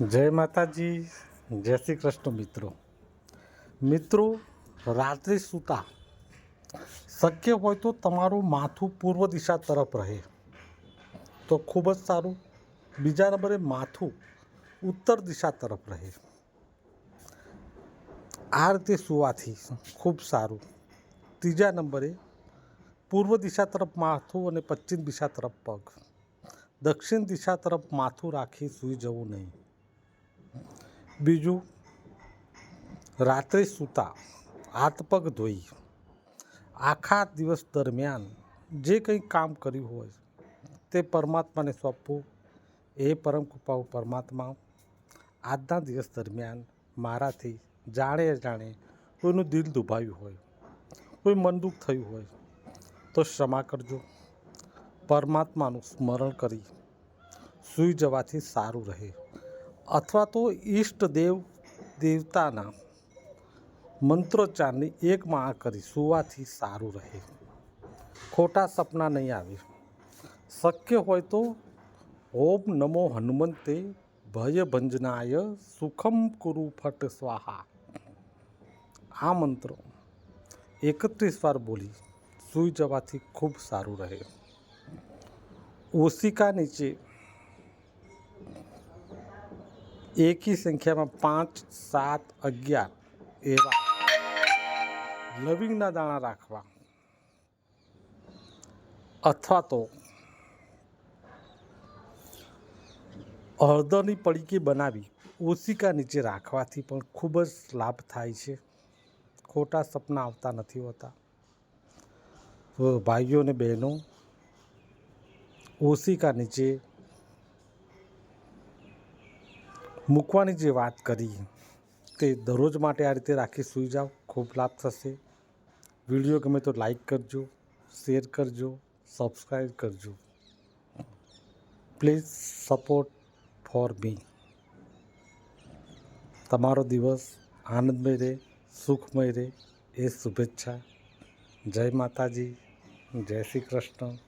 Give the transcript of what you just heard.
જય માતાજી, જય શ્રી કૃષ્ણ મિત્રો. મિત્રો, રાત્રે સૂતા. શક્ય હોય તો તમારું માથું પૂર્વ દિશા તરફ રહે. તો ખૂબ જ સારું. બીજા નંબરે માથું ઉત્તર દિશા તરફ રહે. આ રીતે સુવાથી ખૂબ સારું. ત્રીજા નંબરે પૂર્વ દિશા તરફ માથું અને પશ્ચિમ દિશા તરફ પગ. દક્ષિણ દિશા તરફ માથું રાખી સૂઈ જવું નહીં. બીજું, રાત્રે સૂતા, હાથ પગ ધોઈ. આખા દિવસ દરમિયાન જે કંઈ કામ કર્યું હોય, તે પરમાત્માને સોંપવું. એ પરમ કૃપાઓ પરમાત્મા આજના દિવસ દરમિયાન મારાથી જાણે જાણે કોઈનું દિલ દુભાયું હોય, કોઈ મન દુઃખ થયું હોય, તો ક્ષમા કરજો. પરમાત્માનું સ્મરણ કરી સૂઈ જવાથી સારું રહે. અથવા તો ઈષ્ટદેવ દેવતાના મંત્રોચ્ચારની એક માળા કરી, સુવાથી સારું રહે. ખોટા સપના નહીં આવે. શક્ય હોય તો ઓમ નમો હનુમંતે ભય ભંજનાય સુખમ કુરુ ફટ સ્વાહા. આ મંત્ર એકત્રીસ વાર બોલી, સૂઈ જવાથી ખૂબ સારું રહે. ઓશિકા નીચે એકી સંખ્યામાં પાંચ, સાત, અગિયાર એવા લવિંગના દાણા રાખવા. અથવા તો હળદરની પડીકી બનાવી ઓશિકા નીચે રાખવાથી પણ ખૂબ જ લાભ થાય છે. ખોટા સપના આવતા નથી હોતા. ભાઈઓ અને બહેનો ઓશિકા નીચે મૂકવાની જે વાત કરી, તે દરરોજ માટે આ રીતે રાખી સૂઈ જાઓ. ખૂબ લાભ થશે. વીડિયો ગમે તો લાઈક કરજો, શેર કરજો, સબસ્ક્રાઈબ કરજો. Please support for me. તમારો દિવસ આનંદમય રહે, સુખમય રહે. એ શુભેચ્છા. જય માતાજી. જય શ્રી કૃષ્ણ.